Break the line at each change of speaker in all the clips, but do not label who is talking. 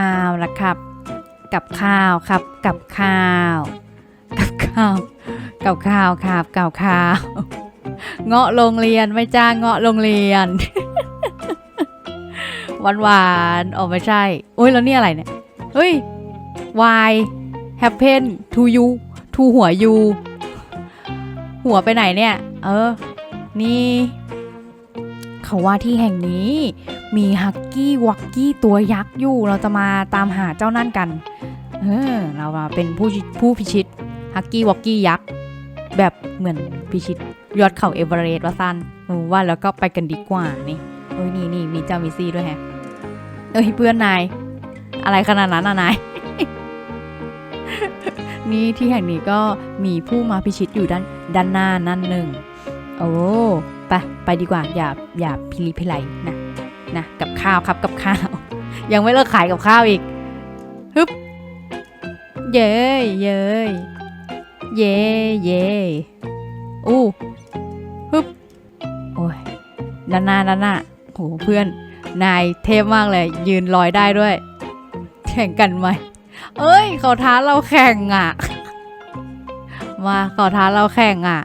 เอาละครับ กับข้าวครับ กับข้าว กับข้าว กับข้าวครับ กับข้าว เงาะโรงเรียนไม่จ้างเงาะโรงเรียน หวานหวานๆอ๋อไม่ใช่โอ้ยแล้วนี่อะไรเนี่ย เฮ้ย why happen to you to หัว you หัวไปไหนเนี่ย เออ นี่ เขาว่าที่แห่งนี้ มีฮักกี้วักกี้ตัวยักษ์อยู่ เราจะมาตามหาเจ้านั่นกัน เออ เรามาเป็นผู้ผู้พิชิตฮักกี้วักกี้ยักษ์แบบเหมือนพิชิตยอดเขาเอเวอเรสต์ว่าสั้นว่าแล้วก็ไปกันดีกว่านี่เอ้ยนี่นี่มีเจ้ามิซี่ด้วยแฮะเอ้ยเพื่อนนาย อะไรขนาดนั้นอะนายนี่ที่แห่งนี้ก็มีผู้มาพิชิตอยู่ด้านด้านหน้านั่นหนึ่ง โอ้ไปไปดีกว่าอย่าอย่าพิลิพิไลนะ นะกับข้าวครับกับข้าว ยังไม่เลิกขายกับข้าวอีกฮึบเย้ยเย้ยเย้เย้อู้ฮึบโอ้ยด้านหน้าด้านหน้าโหเพื่อนนายเทพมากเลย ยืนลอยได้ด้วย แข่งกันไหมเอ้ยเขาท้าเราแข่งอะ มาเขาท้าเราแข่งอะ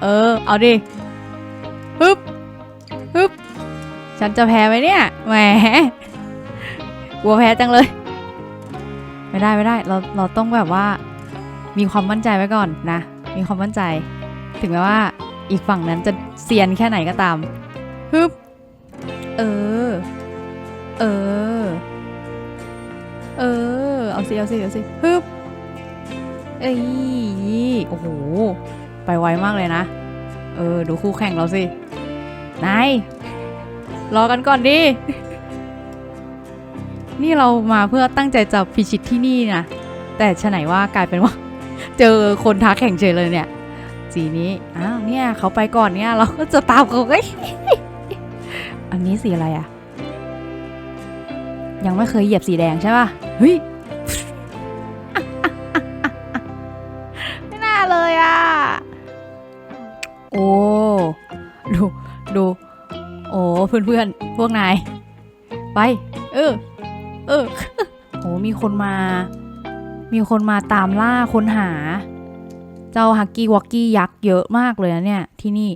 เออ เอาดิ ฉันจะแพ้ไหมเนี่ย แหม กลัวแพ้จังเลย ไม่ได้ไม่ได้ เราเราต้องแบบว่า มีความมั่นใจไว้ก่อนนะ มีความมั่นใจ ถึงแม้ว่าอีกฝั่งนั้นจะเซียนแค่ไหนก็ตามฮึบ เออ เออ เออ เอาสิเอาสิเอาสิฮึบ เอ้ย โอ้โห ไปไวมากเลยนะ เออ ดูคู่แข่งเราสิ นาย รอกันก่อนดิ นี่เรามาเพื่อตั้งใจจะพิชิตที่นี่นะ แต่ฉะไหนว่ากลายเป็นว่า เจอคนท้าแข่งเฉยเลยเนี่ย สีนี้ อ้าวเนี่ยเขาไปก่อนเนี่ย เราก็จะตามเขาไงอันนี้สีอะไรอะยังไม่เคยเหยียบสีแดงใช่ป่ะ เฮ้ย เพื่อนๆ พวกนาย ไป เออ เออโอ้มีคนมา มีคนมาตามล่าค้นหา เจ้าฮักกี้วอกกี้ยักษ์เยอะมากเลยนะเนี่ย ที่นี่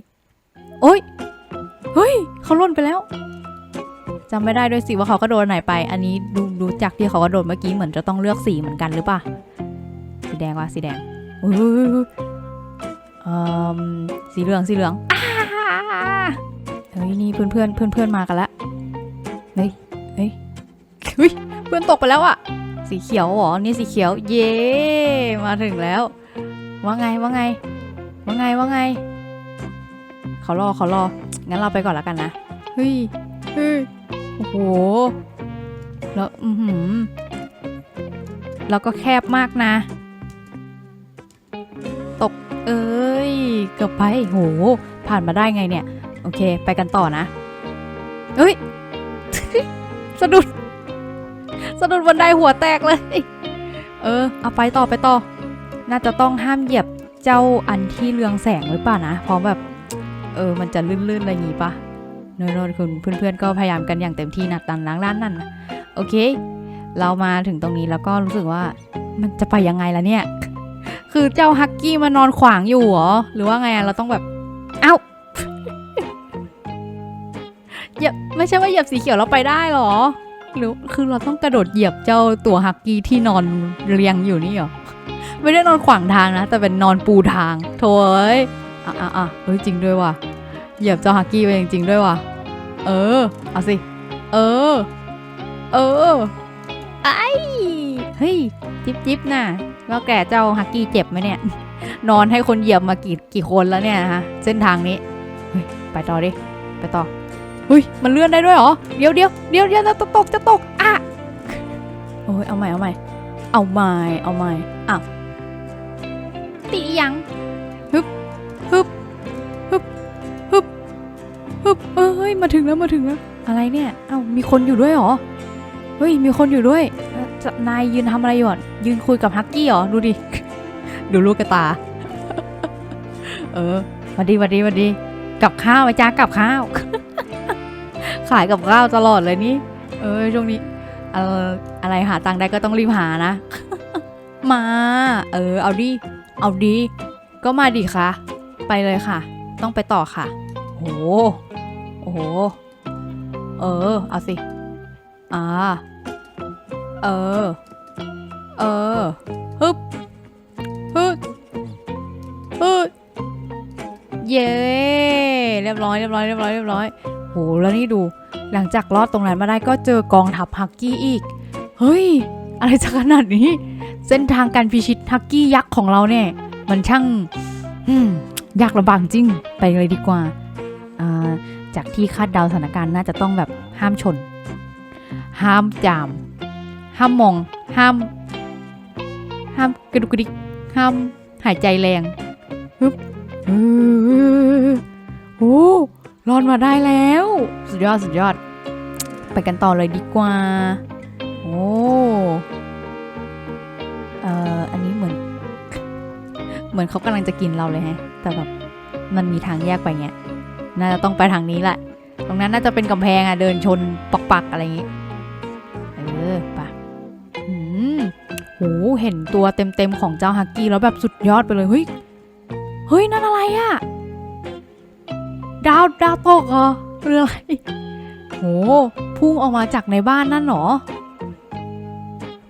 โอ้ย เฮ้ย เขาล่นไปแล้วจำไม่ได้ด้วยสิว่าเขากระโดดไหนไป อันนี้ดูดูจากที่เขากระโดดเมื่อกี้เหมือนจะต้องเลือกสีเหมือนกันหรือปล่าสีแดงวะสีแดงอุ้ยอุ้ยอุ้ยอุ้ยเออสีเหลืองสีเหลืองอ้า เฮ้ยนี่เพื่อนเพื่อนเพื่อนเพื่อนมากันละเฮ้ยเฮ้ยเฮ้ยเพื่อนตกไปแล้วอะสีเขียวหรอนี่สีเขียว เย้มาถึงแล้ว ว่าไงว่าไง ว่าไงว่าไงเขารอเขารอ งั้นเราไปก่อนแล้วกันนะ เฮ้ยเฮ้ยโอ้โห แล้ว อือหือแล้วก็แคบมากนะ ตก เอ้ย เกือบไป โห ผ่านมาได้ไงเนี่ย โอเค ไปกันต่อนะเฮ้ย สะดุด สะดุดบันไดหัวแตกเลย เออ เอาไปต่อไปต่อ น่าจะต้องห้ามเหยียบเจ้าอันที่เรืองแสงหรือเปล่านะ เพราะแบบ เออ มันจะลื่นๆอะไรอย่างงี้ปะโน่นๆคุณเพื่อนๆก็พยายามกันอย่างเต็มที่นะตามล้างร้านนั่นนะโอเค เรามาถึงตรงนี้แล้วก็รู้สึกว่ามันจะไปยังไงล่ะเนี่ย คือเจ้าฮักกี้มานอนขวางอยู่หรอ หรือว่าไงเราต้องแบบ เหยียบไม่ใช่ว่าเหยียบสีเขียวเราไปได้เหรอ หรือคือเราต้องกระโดดเหยียบเจ้าตัวฮักกี้ที่นอนเรียงอยู่นี่เหรอ ไม่ได้นอนขวางทางนะ แต่เป็นนอนปูทางโถเอ้ยอะอะอะเฮ้ยจริงด้วยว่ะ เหยียบเจ้าฮักกี้ไปจริงๆด้วยว่ะ เออ เอาสิ เออ เออ ไอ้เฮ้ย จิ๊บจิ๊บน่ะแล้วแกเจ้าฮักกี้เจ็บไหมเนี่ย นอนให้คนเหยียบมากี่กี่คนแล้วเนี่ยฮะ เส้นทางนี้ เฮ้ย ไปต่อดิ ไปต่อ เฮ้ยมันเลื่อนได้ด้วยเหรอเดี๋ยวเดี๋ยวเดี๋ยวเดี๋ยวจะตกจะตกอะโอ้ยเอาใหม่เอาใหม่เอาใหม่เอาใหม่อ้าวตียังฮึบฮึบฮึบฮึบฮึบเอ้ยมาถึงแล้วมาถึงแล้วอะไรเนี่ยเอ้ามีคนอยู่ด้วยเหรอเฮ้ยมีคนอยู่ด้วยเอ่อจะนายยืนทำอะไรอยู่อะยืนคุยกับฮักกี้เหรอดูดิดูลูกกระตา เออหวันดีหวันดีหวันดีกับข้าวไอ้จ้ากับข้าว ขายกับข้าวตลอดเลยนี่ เออช่วงนี้เอออะไรหาตังค์ได้ก็ต้องรีบหานะ มา เออ เอาดิ เอาดีก็มาดิคะไปเลยค่ะ ต้องไปต่อค่ะ โห โอ้โห เออ เอาสิ อ่า เออ เออ ฮึบ ฮึบฮึบเย้ เรียบร้อย เรียบร้อย เรียบร้อย เรียบร้อย โหแล้วนี่ดู หลังจากรอดตรงนั้นมาได้ก็เจอกองทัพฮักกี้อีก เฮ้ย อะไรจะขนาดนี้ เส้นทางการพิชิตฮักกี้ยักษ์ของเราเนี่ย มันช่างยากลำบากจริง ไปเลยดีกว่า จากที่คาดเดาสถานการณ์น่าจะต้องแบบห้ามชน ห้ามจาม ห้ามมอง ห้าม ห้ามกระดุกกระดิก ห้ามหายใจแรงฮึบโอ้ รอดมาได้แล้ว สุดยอดสุดยอด ไปกันต่อเลยดีกว่า โอ้เอ่ออันนี้เหมือน เหมือนเขากำลังจะกินเราเลยฮะ แต่แบบมันมีทางแยกไปเงี้ย น่าจะต้องไปทางนี้แหละ ตรงนั้นน่าจะเป็นกำแพงอะเดินชนปักๆอะไรอย่างงี้ เออไปะอืมโหเห็นตัวเต็มๆของเจ้าฮักกี้แล้วแบบสุดยอดไปเลย เฮ้ย เฮ้ย นั่นอะไรอะ ดาวดาวตกเหรอหรืออะไรโหพุ่งออกมาจากในบ้านนั่นหรอ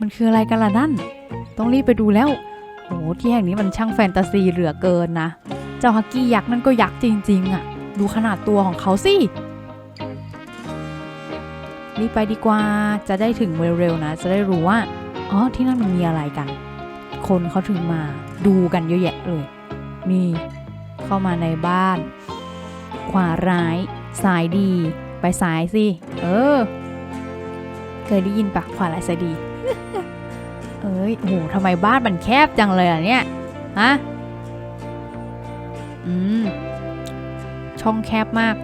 มันคืออะไรกันล่ะนั่น ต้องรีบไปดูแล้วโหที่แห่งนี้มันช่างแฟนตาซีเหลือเกินนะ เจ้าฮักกี้ยักษ์นั่นก็ยักษ์จริง ๆอะดูขนาดตัวของเขาสิรีบไปดีกว่า จะได้ถึงเร็วๆนะ จะได้รู้ว่า อ๋อ ที่นั่นมันมีอะไรกัน คนเขาถึงมาดูกันเยอะแยะเลย นี่ เข้ามาในบ้าน ขวาร้ายซ้ายดี ไปซ้ายสิ เออ เคยได้ยินปะขวาร้ายซ้ายดี เอ้ย โอ้โหทำไมบ้านมันแคบจังเลยอะเนี่ย ฮะ อืม ช่องแคบมาก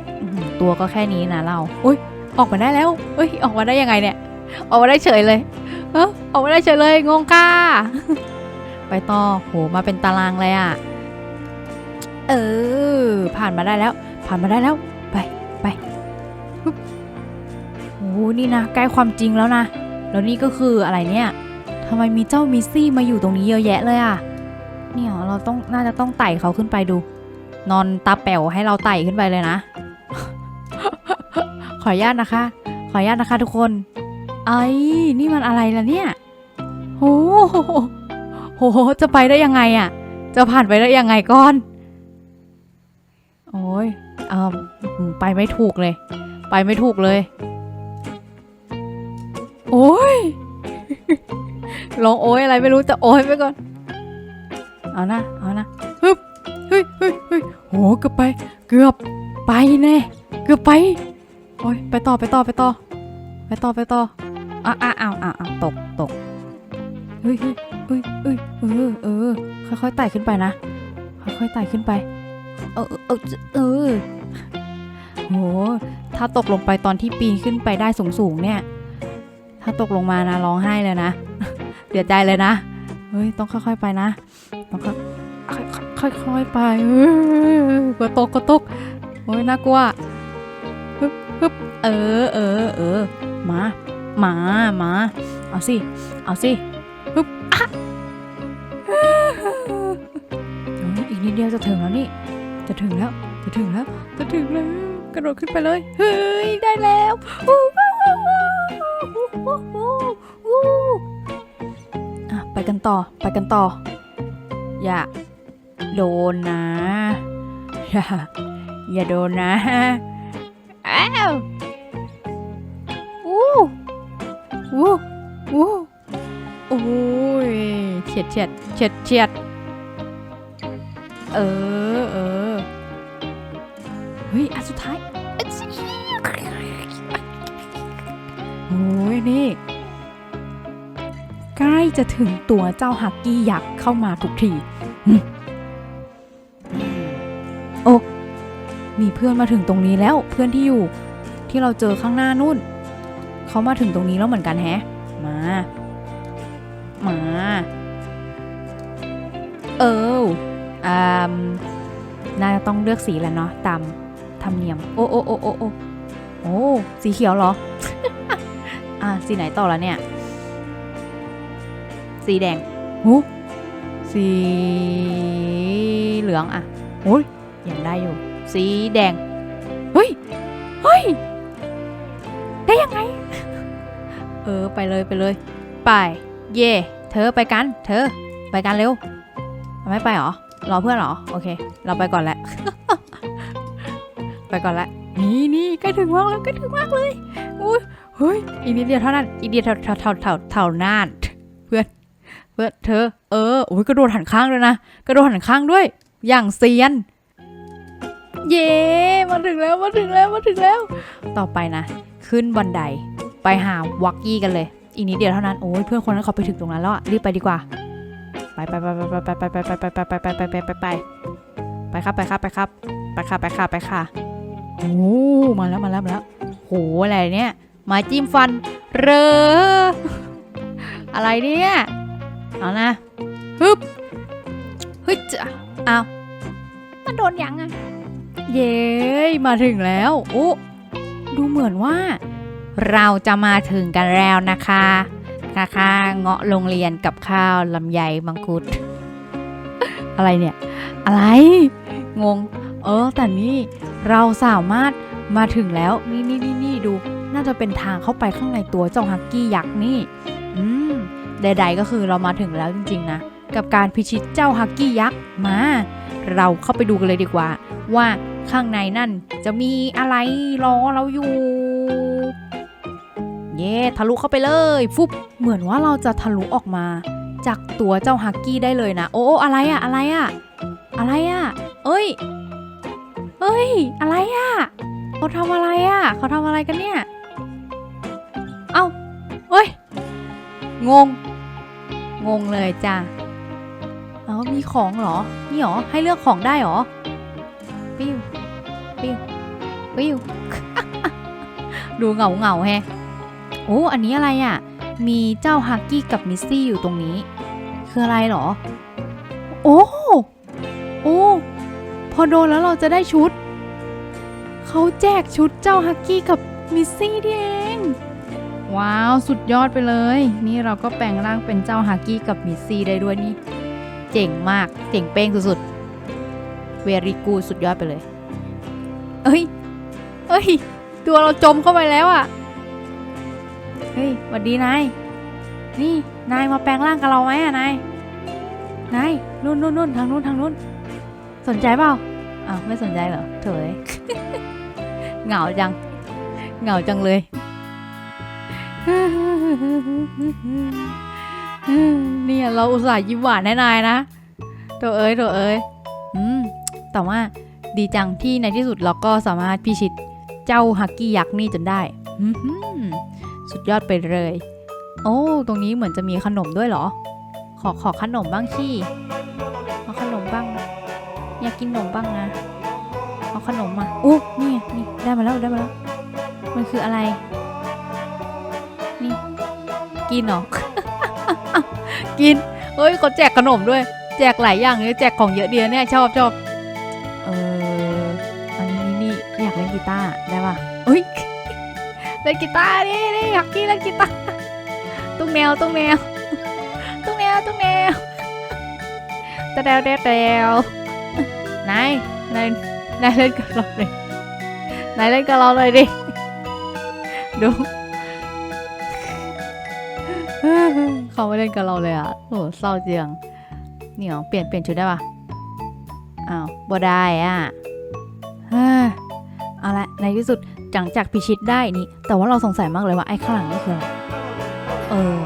ตัวก็แค่นี้นะเราอุ้ย ออกมาได้แล้วเอ้ย ออกมาได้ยังไงเนี่ย ออกมาได้เฉยเลยเออออกมาได้เฉยเลย งงก้า ไปต่อ โห มาเป็นตารางเลยอะเออ ผ่านมาได้แล้ว ผ่านมาได้แล้ว ไปไปฮึบโอ้นี่นะใกล้ความจริงแล้วนะ แล้วนี่ก็คืออะไรเนี่ยทำไมมีเจ้ามิซี่มาอยู่ตรงนี้เยอะแยะเลยอะเนี่ยเราต้องน่าจะต้องไต่เขาขึ้นไปดู นอนตาแป๋วให้เราไต่ขึ้นไปเลยนะ ขออนุญาตนะคะ ขออนุญาตนะคะทุกคน ไอ้นี่มันอะไรล่ะเนี่ยโหโหจะไปได้ยังไงอะ่ะ จะผ่านไปได้ยังไงก่อน โอ้ยเออไปไม่ถูกเลย ไปไม่ถูกเลย โอ้ยลองโอ้ยอะไรไม่รู้แต่โอ้ยไปก่อน เอานะ เอานะฮึบเฮ้ยเฮ้ยเฮ้ยโหเกือบไป เกือบไปแน่เกือบไป โอ้ยไปต่อไปต่อไปต่อ ไปต่อไปต่ออ้าวอ้าวอ้าวตกตกเฮ้ยเฮ้ยเฮ้ยเฮ้ยเออเออค่อยๆไต่ขึ้นไปนะ ค่อยๆไต่ขึ้นไป เออเออเออโห ถ้าตกลงไปตอนที่ปีนขึ้นไปได้สูงๆเนี่ย ถ้าตกลงมานะร้องไห้เลยนะเสียใจเลยนะ เฮ้ย ต้องค่อยๆไปนะ ต้องค่อยค่อยๆไปเออกลัวตกกลัวตกโอ้ยน่ากลัวฮึบฮึบเออเออเออมามามาเอาสิ เอาสิฮึบอะโอ้ยอีกนิดเดียวจะถึงแล้วนี่ จะถึงแล้ว จะถึงแล้ว จะถึงแล้ว กระโดดขึ้นไปเลย เฮ้ย ได้แล้วไปกันต่อ ไปกันต่อ อย่า โดนนะ อย่า อย่าโดนนะอ้าวอู้อู้อู้โอ้ยเฉียดเฉียดเฉียดเฉียดเออ เฮ้ยอันสุดท้ายโอ้ยนี่ ใกล้จะถึงตัวเจ้าฮักกี้ยักษ์เข้ามาทุกทีโอ้มีเพื่อนมาถึงตรงนี้แล้วเพื่อนที่อยู่ ที่เราเจอข้างหน้านู่นเขามาถึงตรงนี้แล้วเหมือนกันแฮะ มา มา เอออ่าน่าจะต้องเลือกสีแล้วเนาะตาม ธรรมเนียม โอ้โอ้โอ้โอ้โอ้โอ้สีเขียวเหรอ อะสีไหนต่อละเนี่ย สีแดงหูสีเหลืองอะโอ้ยยังได้อยู่ สีแดง เฮ้ย เฮ้ย ได้ยังไง เออ ไปเลยไปเลย ไป เย่เธอไปกัน เธอ ไปกันเร็ว ไม่ไปหรอ รอเพื่อนหรอ โอเค เราไปก่อนแหละ ไปก่อนละนี่นี่ใกล้ถึงมากแล้วใกล้ถึงมากเลยอุ้ยเฮ้ยอีกนิดเดียวเท่านั้นอีกนิดเดียวเท่าเท่าเท่าเท่าน่านเพื่อนเพื่อนเธอ เอออุ้ยกระโดดหันข้างด้วยนะกระโดดหันข้างด้วย อย่างเซียน เย้มาถึงแล้วมาถึงแล้วมาถึงแล้ว ต่อไปนะ ขึ้นบันไดไปหาวักกี้กันเลย อีกนิดเดียวเท่านั้นโอ้ยเพื่อนคนนั้นเขาไปถึงตรงนั้นแล้วอะรีบไปดีกว่าไปไปไปไปไปไปไปไปไปไปไปไปไปไปไปไปครับไปครับไปครับไปค่ะไปค่ะไปค่ะ โอ้มาแล้วมาแล้วมาแล้วโหอะไรเนี่ยมาจิ้มฟันเรออะไรเนี่ยเอานะฮึบฮึจ้ะเอามันโดนยังอะเย้มาถึงแล้วโอ้ดูเหมือนว่า เราจะมาถึงกันแล้วนะคะนะคะเงาะโรงเรียนกับข้าวลำไยมังคุด อะไรเนี่ย อะไร งง เออแต่นี่ เราสามารถมาถึงแล้วนี่นี่นี่นี่ดู น่าจะเป็นทางเข้าไปข้างในตัวเจ้าฮักกี้ยักษ์นี่ อืมใด ๆ ก็คือเรามาถึงแล้วจริง ๆ นะ กับการพิชิตเจ้าฮักกี้ยักษ์มา เราเข้าไปดูกันเลยดีกว่า ว่าข้างในนั่นจะมีอะไรรอเราอยู่ เย่ทะลุเข้าไปเลยฟุบเหมือนว่าเราจะทะลุออกมา จากตัวเจ้าฮักกี้ได้เลยนะ โอ้โอ้อะไรอะอะไรอะอะไรอะเอ้ย เอ้ย อะไรอะเขาทำอะไรอะเขาทำอะไรกันเนี่ย เอ้าเอ้ย งง งงเลยจ้ะเอามีของเหรอ นี่เหรอ ให้เลือกของได้เหรอ ปิ้ว ปิ้ว ปิ้ว ดูเหงาเหงาแฮะโอ้อันนี้อะไรอะ่ะ มีเจ้าฮักกี้กับมิสซี่อยู่ตรงนี้ คืออะไรเหรอ โอ้ โอ้ พอโดนแล้วเราจะได้ชุด เขาแจกชุดเจ้าฮักกี้กับมิสซี่นี่เอง ว้าว สุดยอดไปเลย นี่เราก็แปลงร่างเป็นเจ้าฮักกี้กับมิสซี่ได้ด้วยนี่ เจ๋งมาก เจ๋งเป้งสุดๆ เวรีกูสุดยอดไปเลย เอ้ย เอ้ย ตัวเราจมเข้าไปแล้วอะ่ะ เฮ้ยหวัดดีนาย นี่ นายมาแปลงร่างกับเราไหมอะนาย นายนู่นนู่นนู่นทางนู้นทางนู้น สนใจเปล่า อ้าวไม่สนใจเหรอเถยเหงาจัง เหงาจังเลยเนี่ยเราอุตส่าห์ยิ้มหวานให้นายนะตัวเอ้ยตัวเอ้ยอืมแต่ว่าดีจังที่ในที่สุดเราก็สามารถพิชิตเจ้าฮักกี้ยักษ์นี่จนได้สุดยอดไปเลย โอ้ ตรงนี้เหมือนจะมีขนมด้วยเหรอ ขอขอขนมบ้างชี่ขอขนมบ้ อยากกินขนมบ้างนะเอาขนมมาโอ้นี่ไงนี่ได้มาแล้วได้มาแล้ว มันคืออะไร นี่ กินเหรอกินเฮ้ยเขาแจกขนมด้วย แจกหลายอย่างเลยแจกของเยอะเดียวเนี่ยชอบชอบเอออันนี้นี่อยากเล่นกีตาร์ได้ปะเอ้ยเล่นกีตาร์นี่นี่อยากกินเล่นกีตาร์ตุ้งแนวตุ้งแนวตุ้งแนวตุ้งแนวตะแดวแดวแดว นายนายนายเล่นกับเราเลยนายเล่นกับเราเลยดิ ดูเขาไม่เล่นกับเราเลยอะโหเศร้าจังนี่เหรอเปลี่ยนเปลี่ยนชุดได้ปะอ้าวบ่ได้อะเอาละในที่สุดหลังจากพิชิตได้นี่ แต่ว่าเราสงสัยมากเลยว่าไอ้ข้างหลังนี่คืออะไรเออ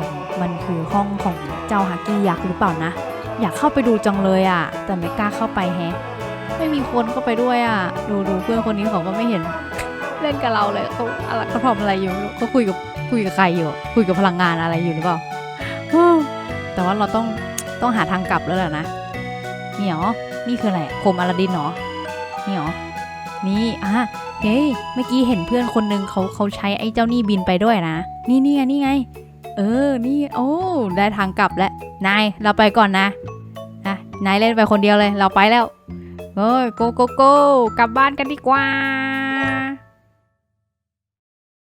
มันคือห้องของเจ้าฮักกี้ยักษ์หรือเปล่านะ อยากเข้าไปดูจังเลยอะ แต่ไม่กล้าเข้าไปแฮะ ไม่มีคนเข้าไปด้วยอะ ดูดูเพื่อนคนนี้เขาก็ไม่เห็น เล่นกับเราเลยเขาอะไรเขาทำอะไรอยู่เขาคุยกับคุยกับใครอยู่ คุยกับพลังงานอะไรอยู่หรือเปล่าแต่ว่าเราต้องต้องหาทางกลับแล้วแหละนะนี่หรอนี่คืออะไรโคมอลาดินเหรอนี่หรอนี่อะเฮ้ยเมื่อกี้เห็นเพื่อนคนนึงเขาเขาใช้ไอ้เจ้านี่บินไปด้วยนะ นี่นี่ไงนี่ไง เออนี่โอ้ได้ทางกลับแล้วนายเราไปก่อนนะนะนายเล่นไปคนเดียวเลย เราไปแล้ว เฮ้ยโกโกโกกลับบ้านกันดีกว่า